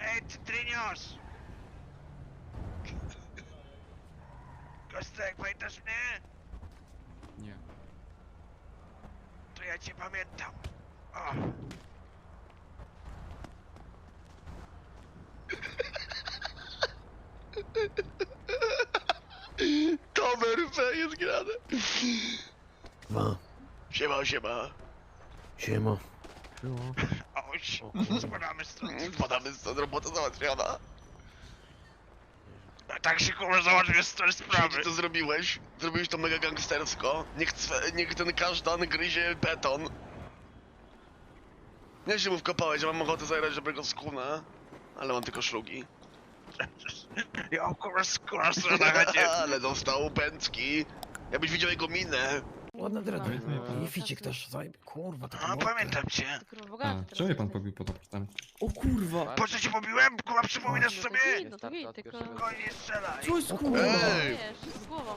Ej, cytrynios! Kostek, pamiętasz mnie? Nie. To ja cię pamiętam. O. Cover B jest grane. Dwa. Siema, siema. Siema. Oś, spadamy stąd. Wpadamy stąd, robota załatwiona. A tak się kurwa załatwię z tej sprawy. Czy to zrobiłeś? Zrobiłeś to mega gangstersko. Niech, cwe, niech ten kasztan gryzie beton. Nie się mu wkopałeś, ja mam ochotę zagrać dobrego skuna. Ale mam tylko szlugi. Ja kurwa skóra na chacie. Ale dostał pęcki. Jakbyś widział jego minę. Ładna dreda. Powiedz mi, pan- I ficik też, zajeb... Kurwa, to A, pamiętam cię. Ty kurwa A, bogaty teraz czemu mnie pan pobił pod oknem? O kurwa! Po co cię pobiłem? Kurwa przypominasz No sobie? no to git, tylko... Koń nie strzelaj. Co jest kurwa? Ej! Wiesz, z głową.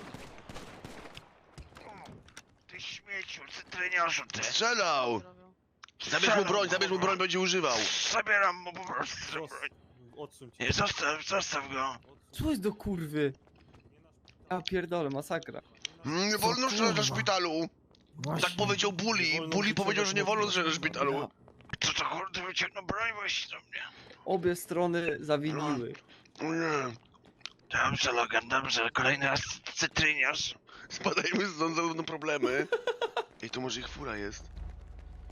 Ty śmieciu, cytrynioszu ty. Strzelał! zrobił. Zabierz mu broń, zabierz mu broń, będzie używał. Zabieram mu po prostu broń. Odsuń. Nie, zostaw, zostaw go. Co jest do kurwy? Ja pierdolę, masakra. Mm, Nie wolno strzelać na kurwa? szpitalu. Właśnie. Tak powiedział Bully. Bully powiedział, że nie wolno strzelać na szpitalu. Co to kurde wyciągnął broń właśnie do mnie. Obie strony zawiniły. O nie. Dobrze, Logan, dobrze. Kolejny raz cytryniarz. Spadajmy stąd, zarówno problemy. Ej, to może ich fura jest.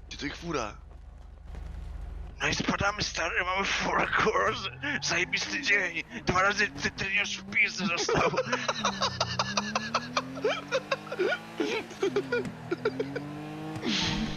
Gdzie to ich fura? No i spadamy, stary, mamy furę, kurs. Zajebisty dzień. Dwa razy cytryniarz w pizzy został. Yeah.